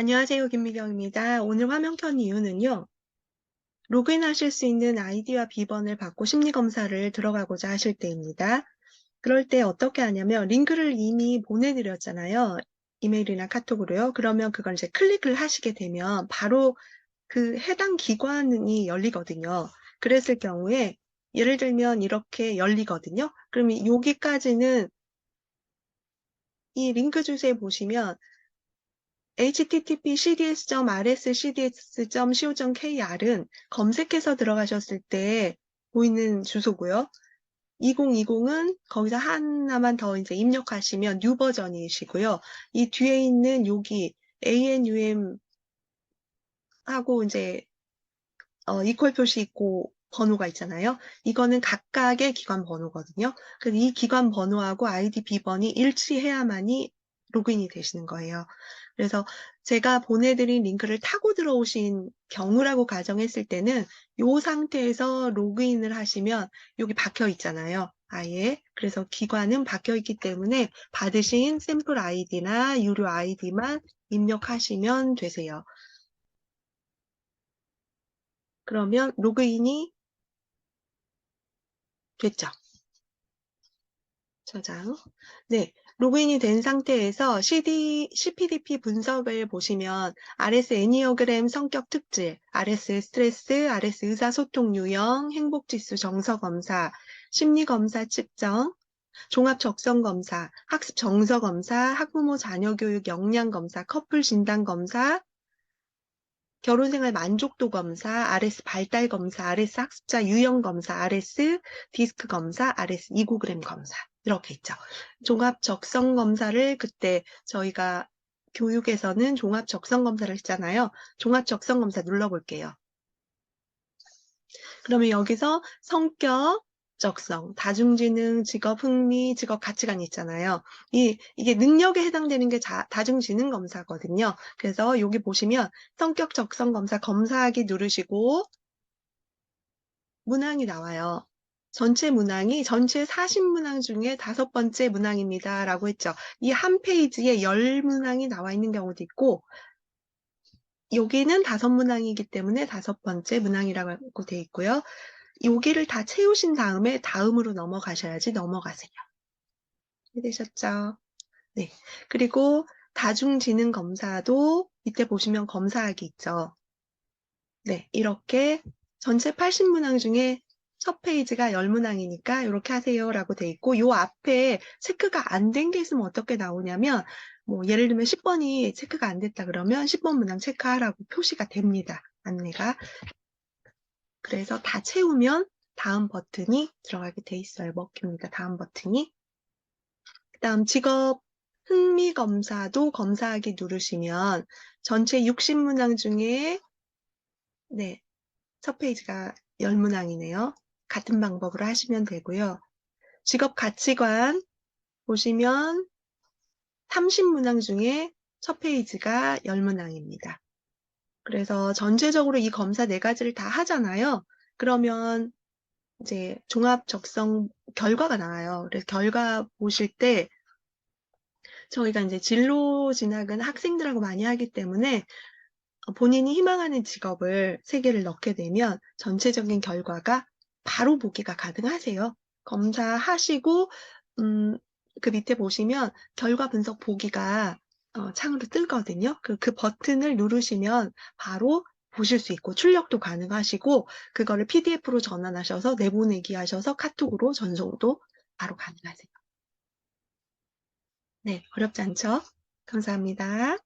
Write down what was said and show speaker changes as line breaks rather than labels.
안녕하세요. 김미경입니다. 오늘 화면 켠 이유는요. 로그인하실 수 있는 아이디와 비번을 받고 심리검사를 들어가고자 하실 때입니다. 그럴 때 어떻게 하냐면 링크를 이미 보내드렸잖아요. 이메일이나 카톡으로요. 그러면 그걸 이제 클릭을 하시게 되면 바로 그 해당 기관이 열리거든요. 그랬을 경우에 예를 들면 이렇게 열리거든요. 그러면 여기까지는 이 링크 주소에 보시면 http cds.rscds.co.kr은 검색해서 들어가셨을 때 보이는 주소고요. 2020은 거기서 하나만 더 이제 입력하시면 뉴 버전이시고요. 이 뒤에 있는 여기 ANUM 하고 이제 어, 이퀄 표시 있고 번호가 있잖아요. 이거는 각각의 기관 번호거든요. 그래서 이 기관 번호하고 아이디 비번이 일치해야만이 로그인이 되시는 거예요. 그래서 제가 보내드린 링크를 타고 들어오신 경우라고 가정했을 때는 이 상태에서 로그인을 하시면 여기 박혀 있잖아요. 아예. 그래서 기관은 박혀 있기 때문에 받으신 샘플 아이디나 유료 아이디만 입력하시면 되세요. 그러면 로그인이 됐죠. 저장. 네. 로그인이 된 상태에서 CD, CPDP 분석을 보시면 RS 애니어그램 성격 특질, RS 스트레스, RS 의사소통 유형, 행복지수 정서검사, 심리검사 측정, 종합적성검사, 학습 정서검사, 학부모 자녀교육 역량검사, 커플 진단검사, 결혼생활 만족도 검사, RS 발달 검사, RS 학습자 유형 검사, RS 디스크 검사, RS 이고그램 검사. 이렇게 있죠. 종합 적성 검사를 그때 저희가 교육에서는 종합 적성 검사를 했잖아요. 종합 적성 검사 눌러볼게요. 그러면 여기서 성격, 적성, 다중지능, 직업 흥미, 직업 가치관 있잖아요. 이, 이게 능력에 해당되는 게 자, 다중지능 검사거든요. 그래서 여기 보시면 성격 적성 검사 검사하기 누르시고 문항이 나와요. 전체 문항이 전체 40문항 중에 다섯 번째 문항입니다. 라고 했죠. 이 한 페이지에 열 문항이 나와 있는 경우도 있고, 여기는 다섯 문항이기 때문에 다섯 번째 문항이라고 되어 있고요. 여기를 다 채우신 다음에 다음으로 넘어가셔야지 넘어가세요. 되셨죠? 네. 그리고 다중지능 검사도 이때 보시면 검사하기 있죠. 네. 이렇게 전체 80문항 중에 첫 페이지가 열문항이니까 이렇게 하세요라고 돼 있고 요 앞에 체크가 안 된 게 있으면 어떻게 나오냐면 뭐 예를 들면 10번이 체크가 안 됐다 그러면 10번 문항 체크하라고 표시가 됩니다. 안내가. 그래서 다 채우면 다음 버튼이 들어가게 돼 있어요. 먹힙니다. 다음 버튼이. 그 다음 직업 흥미 검사도 검사하기 누르시면 전체 60문항 중에 네, 첫 페이지가 10문항이네요. 같은 방법으로 하시면 되고요. 직업 가치관 보시면 30문항 중에 첫 페이지가 10문항입니다. 그래서 전체적으로 이 검사 네 가지를 다 하잖아요. 그러면 이제 종합 적성 결과가 나와요. 그래서 결과 보실 때 저희가 이제 진로 진학은 학생들하고 많이 하기 때문에 본인이 희망하는 직업을 세 개를 넣게 되면 전체적인 결과가 바로 보기가 가능하세요. 검사하시고 음, 그 밑에 보시면 결과 분석 보기가 어, 창으로 뜨거든요. 그, 그 버튼을 누르시면 바로 보실 수 있고 출력도 가능하시고 그거를 PDF로 전환하셔서 내보내기 하셔서 카톡으로 전송도 바로 가능하세요. 네, 어렵지 않죠? 감사합니다.